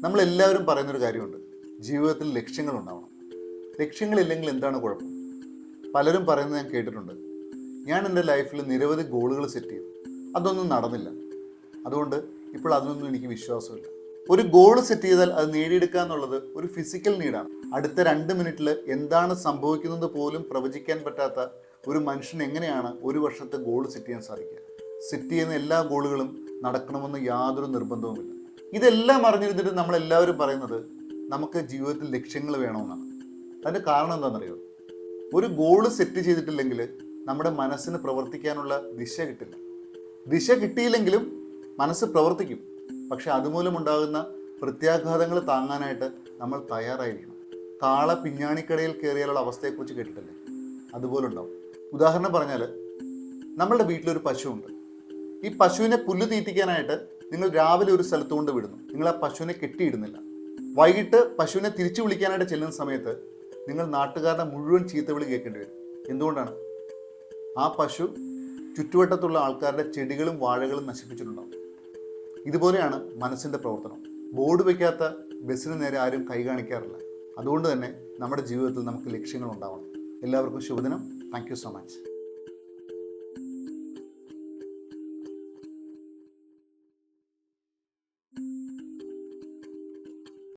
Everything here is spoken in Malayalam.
നമ്മളെല്ലാവരും പറയുന്നൊരു കാര്യമുണ്ട്. ജീവിതത്തിൽ ലക്ഷ്യങ്ങൾ ഉണ്ടാവണം ലക്ഷ്യങ്ങളില്ലെങ്കിൽ എന്താണ് കുഴപ്പം? പലരും പറയുന്നത് ഞാൻ കേട്ടിട്ടുണ്ട്. ഞാൻ എന്റെ ലൈഫിൽ നിരവധി ഗോളുകൾ സെറ്റ് ചെയ്തു. അതൊന്നും നടന്നില്ല. അതുകൊണ്ട് ഇപ്പോൾ അതിനൊന്നും എനിക്ക് വിശ്വാസമില്ല. ഒരു ഗോൾ സെറ്റ് ചെയ്താൽ അത് നേടിയെടുക്കുക എന്നുള്ളത് ഒരു ഫിസിക്കൽ നീഡാണ് അടുത്ത രണ്ട് മിനിറ്റിൽ എന്താണ് സംഭവിക്കുന്നത് പോലും പ്രവചിക്കാൻ പറ്റാത്ത ഒരു മനുഷ്യൻ എങ്ങനെയാണ് ഒരു വർഷത്തെ ഗോൾ സെറ്റ് ചെയ്യാൻ സാധിക്കുക? സെറ്റ് ചെയ്യുന്ന എല്ലാ ഗോളുകളും നടക്കണമെന്ന് യാതൊരു നിർബന്ധവുമില്ല. ഇതെല്ലാം അറിഞ്ഞിരുന്നിട്ട് നമ്മളെല്ലാവരും പറയുന്നത് നമുക്ക് ജീവിതത്തിൽ ലക്ഷ്യങ്ങൾ വേണമെന്നാണ്. അതിന്റെ കാരണം എന്താണെന്നറിയോ? ഒരു ഗോൾ സെറ്റ് ചെയ്തിട്ടില്ലെങ്കിൽ നമ്മുടെ മനസ്സിന് പ്രവർത്തിക്കാനുള്ള ദിശ കിട്ടില്ല. ദിശ കിട്ടിയില്ലെങ്കിലും മനസ്സ് പ്രവർത്തിക്കും. പക്ഷെ അതുമൂലം ഉണ്ടാകുന്ന പ്രത്യാഘാതങ്ങൾ താങ്ങാനായിട്ട് നമ്മൾ തയ്യാറായിരിക്കണം. താള പിഞ്ഞാണിക്കടയിൽ കയറിയാലുള്ള അവസ്ഥയെക്കുറിച്ച് കേട്ടിട്ടില്ലേ? അതുപോലെ ഉണ്ടാവും. ഉദാഹരണം പറഞ്ഞാൽ നമ്മളുടെ വീട്ടിലൊരു പശുവുണ്ട്. ഈ പശുവിനെ പുല്ല് തീറ്റിക്കാനായിട്ട് നിങ്ങൾ രാവിലെ ഒരു സ്ഥലത്ത് കൊണ്ട് വിടുന്നു. നിങ്ങൾ ആ പശുവിനെ കെട്ടിയിടുന്നില്ല. വൈകിട്ട് പശുവിനെ തിരിച്ചു വിളിക്കാനായിട്ട് ചെല്ലുന്ന സമയത്ത് നിങ്ങൾ നാട്ടുകാരുടെ മുഴുവൻ ചീത്തവിളി കേൾക്കേണ്ടി വരും. എന്തുകൊണ്ടാണ്? ആ പശു ചുറ്റുവട്ടത്തുള്ള ആൾക്കാരുടെ ചെടികളും വാഴകളും നശിപ്പിച്ചിട്ടുണ്ടാവും. ഇതുപോലെയാണ് മനസ്സിന്റെ പ്രവർത്തനം. ബോർഡ് വയ്ക്കാത്ത ബസ്സിന് നേരെ ആരും കൈ കാണിക്കാറില്ല. അതുകൊണ്ട് തന്നെ നമ്മുടെ ജീവിതത്തിൽ നമുക്ക് ലക്ഷ്യങ്ങൾ ഉണ്ടാവണം. എല്ലാവർക്കും ശുഭദിനം. Thank so much